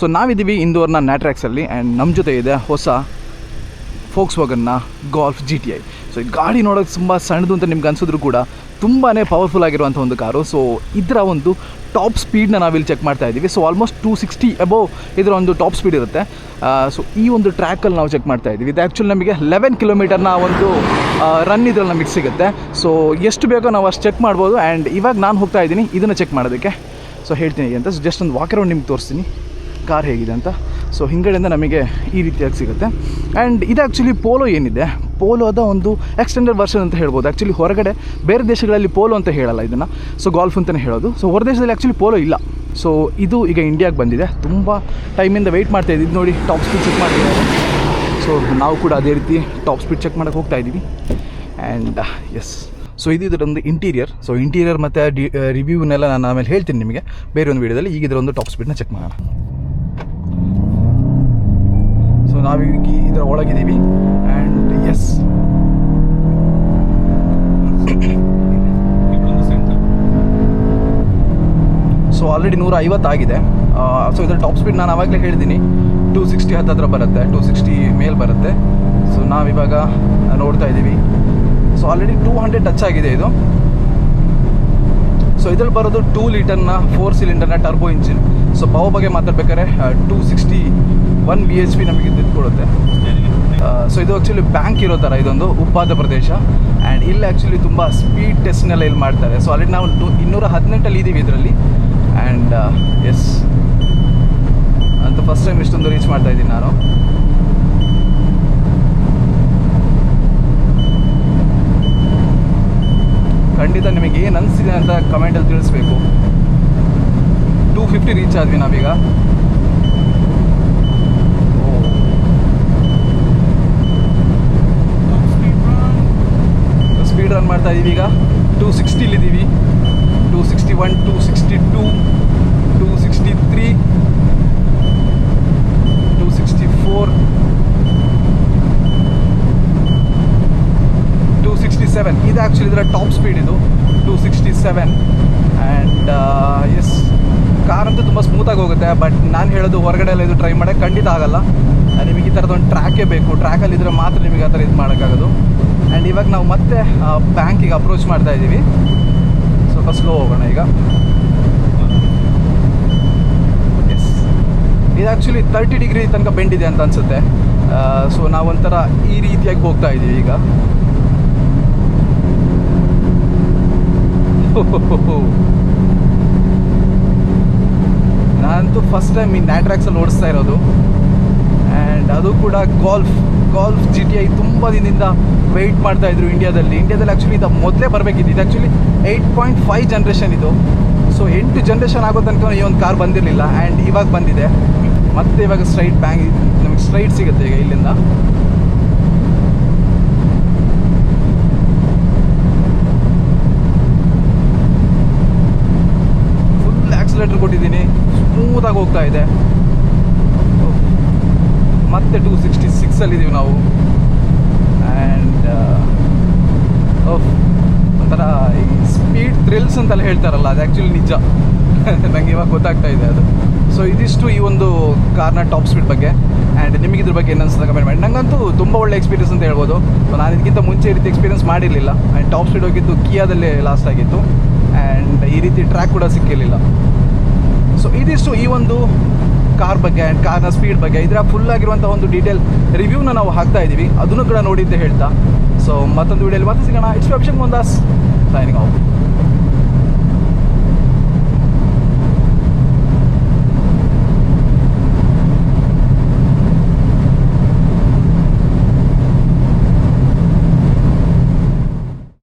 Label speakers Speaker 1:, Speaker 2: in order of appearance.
Speaker 1: So ನಾವಿದ್ದೀವಿ ಇಂದೋರ್ನ ನ್ಯಾಟ್ರ್ಯಾಕ್ಸಲ್ಲಿ and ನಮ್ಮ ಜೊತೆ ಇದೆ ಹೊಸ ಫೋಕ್ಸ್ ವಾಗನ್ನ Golf G T I so ಈ ಗಾಡಿ ನೋಡೋಕ್ಕೆ ತುಂಬ ಸಣ್ಣದು ಅಂತ ನಿಮ್ಗೆ ಅನಿಸಿದ್ರು ಕೂಡ ತುಂಬಾ ಪವರ್ಫುಲ್ ಆಗಿರುವಂಥ ಒಂದು ಕಾರು. ಸೊ ಇದರ ಒಂದು ಟಾಪ್ ಸ್ಪೀಡ್ನ ನಾವಿಲ್ಲಿ ಚೆಕ್ ಮಾಡ್ತಾ ಇದ್ದೀವಿ. So almost two sixty above ಇದರ ಒಂದು ಟಾಪ್ ಸ್ಪೀಡ್ ಇರುತ್ತೆ. ಸೊ ಈ ಒಂದು ಟ್ರ್ಯಾಕಲ್ಲಿ ನಾವು ಚೆಕ್ ಮಾಡ್ತಾ ಇದ್ದೀವಿ. ಇದು ಆ್ಯಕ್ಚುಲಿ ನಮಗೆ ಲೆವೆನ್ ಕಿಲೋಮೀಟರ್ನ ಒಂದು ರನ್ ಇದ್ರಲ್ಲಿ ನಮಗೆ ಸಿಗುತ್ತೆ. ಸೊ ಎಷ್ಟು ಬೇಕೋ ನಾವು ಅಷ್ಟು ಚೆಕ್ ಮಾಡ್ಬೋದು. ಆ್ಯಂಡ್ ಇವಾಗ ನಾನು ಹೋಗ್ತಾ ಇದ್ದೀನಿ. ಇದನ್ನು ಚೆಕ್ ಮಾಡೋದಕ್ಕೆ. ಸೊ ಹೇಳ್ತೀನಿ ಅಂತ. ಸೊ ಜಸ್ಟ್ ಒಂದು ವಾಕ್ ಅರೌಂಡ್ ನಿಮ್ಗೆ ತೋರಿಸ್ತೀನಿ. ಕಾರ್ ಹೇಗಿದೆ ಅಂತ. ಸೊ ಹಿಂಗಡೆಯಿಂದ ನಮಗೆ ಈ ರೀತಿಯಾಗಿ ಸಿಗುತ್ತೆ. ಆ್ಯಂಡ್ ಇದು ಆ್ಯಕ್ಚುಲಿ ಪೋಲೋ ಏನಿದೆ? ಪೋಲೋದ ಒಂದು ಎಕ್ಸ್ಟೆಂಡೆಡ್ ವರ್ಷನ್ ಅಂತ ಹೇಳ್ಬೋದು. ಆ್ಯಕ್ಚುಲಿ ಹೊರಗಡೆ ಬೇರೆ ದೇಶಗಳಲ್ಲಿ ಪೋಲೋ ಅಂತ ಹೇಳಲ್ಲ ಇದನ್ನು. ಸೊ ಗಾಲ್ಫ್ ಅಂತಲೇ ಹೇಳೋದು. ಸೊ ಹೊರ ದೇಶದಲ್ಲಿ ಆ್ಯಕ್ಚುಲಿ ಪೋಲೋ ಇಲ್ಲ. ಸೊ ಇದು ಈಗ ಇಂಡಿಯಾಗೆ ಬಂದಿದೆ. ತುಂಬ ಟೈಮಿಂದ ವೆಯ್ಟ್ ಮಾಡ್ತಾ ಇದ್ದೀವಿ. ನೋಡಿ ಟಾಪ್ ಸ್ಪೀಡ್ ಚೆಕ್ ಮಾಡ್ತಿದ್ದಾರೆ ಸೊ ನಾವು ಕೂಡ ಅದೇ ರೀತಿ ಟಾಪ್ ಸ್ಪೀಡ್ ಚೆಕ್ ಮಾಡೋಕ್ಕೆ ಹೋಗ್ತಾ ಇದ್ದೀವಿ. ಆ್ಯಂಡ್ ಎಸ್ ಸೊ ಇದು ಇದರೊಂದು ಇಂಟೀರಿಯರ್ ಸೊ ಇಂಟೀರಿಯರ್ ಮತ್ತು ಡಿ ರಿವ್ಯೂನೆಲ್ಲ ನಾನು ಆಮೇಲೆ ಹೇಳ್ತೀನಿ ನಿಮಗೆ. ಬೇರೆ ಒಂದು ವೀಡಿಯೋದಲ್ಲಿ ಈಗ ಇದರೊಂದು ಟಾಪ್ ಸ್ಪೀಡ್ನ ಚೆಕ್ ಮಾಡೋಣ. ನಾವೀಗ ಇದರ ಒಳಗಿದ್ದೀವಿ. ಆ್ಯಂಡ್ ಎಸ್ ಸೊ ಆಲ್ರೆಡಿ ನೂರ ಐವತ್ತಾಗಿದೆ ಸೊ ಇದರ ಟಾಪ್ ಸ್ಪೀಡ್ ನಾನು ಆವಾಗಲೇ ಹೇಳಿದ್ದೀನಿ. ಟೂ ಸಿಕ್ಸ್ಟಿ ಹತ್ತತ್ರ ಬರುತ್ತೆ. ಟೂ ಸಿಕ್ಸ್ಟಿ ಮೇಲ್ ಬರುತ್ತೆ. ಸೊ ನಾವಿವಾಗ ನೋಡ್ತಾ ಇದ್ದೀವಿ. So already two hundred touch ಆಗಿದೆ ಇದು. ಸೊ ಇದ್ರಲ್ಲಿ ಬರೋದು ಟೂ ಲೀಟರ್ನ ಫೋರ್ ಸಿಲಿಂಡರ್ನ ಟರ್ಬೋ ಇಂಜಿನ್ ಸೊ ಪವರ್ ಬಗ್ಗೆ ಮಾತಾಡ್ಬೇಕಾದ್ರೆ two sixty one B H P ನಮಗೆ ನಿಂತ್ಕೊಡುತ್ತೆ ಕೊಡುತ್ತೆ ಸೊ ಇದು ಆ್ಯಕ್ಚುಲಿ ಬ್ಯಾಂಕ್ ಇರೋ ಥರ ಇದೊಂದು ಉಪ್ಪಾದ ಪ್ರದೇಶ. ಆ್ಯಂಡ್ ಇಲ್ಲಿ ಆ್ಯಕ್ಚುಲಿ ತುಂಬ ಸ್ಪೀಡ್ ಟೆಸ್ಟ್ನೆಲ್ಲ ಇಲ್ಲಿ ಮಾಡ್ತಾರೆ. ಸೊ ಅಲ್ಲಿ ನಾವು ಟು ಇನ್ನೂರ ಹದಿನೆಂಟಲ್ಲಿ ಇದ್ದೀವಿ ಇದರಲ್ಲಿ. ಆ್ಯಂಡ್ ಎಸ್ ಅಂತ ಫಸ್ಟ್ ಟೈಮ್ ಇಷ್ಟೊಂದು ರೀಚ್ ಮಾಡ್ತಾ ಇದ್ದೀನಿ ನಾನು. ಖಂಡಿತ ನಿಮಗೆ ಏನು ಅನಿಸಿದೆ ಅಂತ ಕಮೆಂಟಲ್ಲಿ ತಿಳಿಸ್ಬೇಕು. ಟೂ ಫಿಫ್ಟಿ ರೀಚ್ ಆದ್ವಿ ನಾವೀಗ ಸ್ಪೀಡ್ ರನ್ ಮಾಡ್ತಾ ಇದ್ದೀವಿ ಈಗ. Two ಸಿಕ್ಸ್ಟಿಲಿದ್ದೀವಿ two sixty one two sixty two two sixty three two sixty four two sixty seven ಇದು ಆ್ಯಕ್ಚುಲಿ ಇದರ ಟಾಪ್ ಸ್ಪೀಡ್ ಇದು. Two sixty seven and yes car ಅಂತೂ ತುಂಬ ಸ್ಮೂತಾಗಿ ಹೋಗುತ್ತೆ ಬಟ್ ನಾನು ಹೇಳೋದು ಹೊರಗಡೆ ಎಲ್ಲ ಇದು ಟ್ರೈ ಮಾಡೋಕ್ಕೆ ಖಂಡಿತ ಆಗಲ್ಲ. ನಿಮಗೆ ಈ ಥರದೊಂದು ಟ್ರ್ಯಾಕೇ ಬೇಕು. ಟ್ರ್ಯಾಕಲ್ಲಿ ಇದ್ರೆ ಮಾತ್ರ ನಿಮಗೆ ಆ ಥರ ಇದು ಮಾಡೋಕ್ಕಾಗೋದು. ಆ್ಯಂಡ್ ಇವಾಗ ನಾವು ಮತ್ತೆ ಬ್ಯಾಂಕಿಗೆ ಅಪ್ರೋಚ್ ಮಾಡ್ತಾ ಇದ್ದೀವಿ. ಸ್ವಲ್ಪ ಸ್ಲೋ ಹೋಗೋಣ ಈಗ. ಎಸ್ ಇದು ಆ್ಯಕ್ಚುಲಿ ತರ್ಟಿ ಡಿಗ್ರಿ ತನಕ ಬೆಂಡಿದೆ ಅಂತ ಅನಿಸುತ್ತೆ. ಸೊ ನಾವೊಂಥರ ಈ ರೀತಿಯಾಗಿ ಹೋಗ್ತಾ ಇದ್ದೀವಿ ಈಗ. ನಾನಂತೂ ಫಸ್ಟ್ ಟೈಮ್ ಈ ನ್ಯಾಟ್ರಾಕ್ಸಲ್ಲಿ ಓಡಿಸ್ತಾ ಇರೋದು. ಆ್ಯಂಡ್ ಅದು ಕೂಡ Golf Golf G T I ತುಂಬ ದಿನದಿಂದ ವೆಯ್ಟ್ ಮಾಡ್ತಾ ಇದ್ರು ಇಂಡಿಯಾದಲ್ಲಿ ಇಂಡಿಯಾದಲ್ಲಿ ಆ್ಯಕ್ಚುಲಿ ಇದು ಮೊದಲೇ ಬರಬೇಕಿತ್ತು. ಇದು actually eight point five generation ಇದು. ಸೊ ಎಂಟು ಜನ್ರೇಷನ್ ಆಗೋ ತನಕ ಈ ಒಂದು ಕಾರ್ ಬಂದಿರಲಿಲ್ಲ. ಆ್ಯಂಡ್ ಇವಾಗ ಬಂದಿದೆ. ಮತ್ತೆ ಇವಾಗ ಸ್ಟ್ರೈಟ್ ಬ್ಯಾಂಗ್ ನಮಗೆ ಸ್ಟ್ರೈಟ್ ಸಿಗುತ್ತೆ ಈಗ ಇಲ್ಲಿಂದ. ಫುಲ್ ಆಕ್ಸಿಲೇಟರ್ ಕೊಟ್ಟಿದ್ದೀನಿ. ಸ್ಮೂತಾಗಿ ಹೋಗ್ತಾ ಇದೆ. ಮತ್ತೆ ಟೂ ಸಿಕ್ಸ್ಟಿ ಸಿಕ್ಸಲ್ಲಿದ್ದೀವಿ ನಾವು. ಆ್ಯಂಡ್ ಒಂಥರ ಈ ಸ್ಪೀಡ್ ಥ್ರಿಲ್ಸ್ ಅಂತೆಲ್ಲ ಹೇಳ್ತಾರಲ್ಲ, ಅದು ಆ್ಯಕ್ಚುಲಿ ನಿಜ. ನನಗೆ ಇವಾಗ ಗೊತ್ತಾಗ್ತಾ ಇದೆ ಅದು. ಸೊ ಇದಿಷ್ಟು ಈ ಒಂದು ಕಾರ್ನ ಟಾಪ್ ಸ್ಪೀಡ್ ಬಗ್ಗೆ. ಆ್ಯಂಡ್ ನಿಮಗೆ ಇದ್ರ ಬಗ್ಗೆ ಏನು ಅನ್ಸುತ್ತೆ ಕಮೆಂಟ್ ಮಾಡಿ. ನನಗಂತೂ ತುಂಬ ಒಳ್ಳೆ ಎಕ್ಸ್ಪೀರಿಯನ್ಸ್ ಅಂತ ಹೇಳ್ಬೋದು. ಸೊ ನಾನು ಇದಕ್ಕಿಂತ ಮುಂಚೆ ಈ ರೀತಿ ಎಕ್ಸ್ಪೀರಿಯನ್ಸ್ ಮಾಡಿರಲಿಲ್ಲ. ಆ್ಯಂಡ್ ಟಾಪ್ ಸ್ಪೀಡ್ ಹೋಗಿದ್ದು ಕಿಯಾದಲ್ಲೇ ಲಾಸ್ಟ್ ಆಗಿತ್ತು. ಆ್ಯಂಡ್ ಈ ರೀತಿ ಟ್ರ್ಯಾಕ್ ಕೂಡ ಸಿಕ್ಕಿರಲಿಲ್ಲ. ಸೊ ಇದಿಷ್ಟು ಈ ಒಂದು ಕಾರ್ ಬಗ್ಗೆ ಆ್ಯಂಡ್ ಕಾರ್ನ ಸ್ಪೀಡ್ ಬಗ್ಗೆ, ಇದರ ಫುಲ್ ಆಗಿರುವಂಥ ಒಂದು ಡೀಟೇಲ್ ರಿವ್ಯೂನ ನಾವು ಹಾಕ್ತಾ ಇದ್ದೀವಿ. ಅದನ್ನು ಕೂಡ ನೋಡಿದ್ದೆ ಹೇಳ್ತಾ. ಸೊ ಮತ್ತೊಂದು ವಿಡಿಯೋಲಿ ಮತ್ತೆ ಸಿಗೋಣ. It's Abhishek Mundas signing off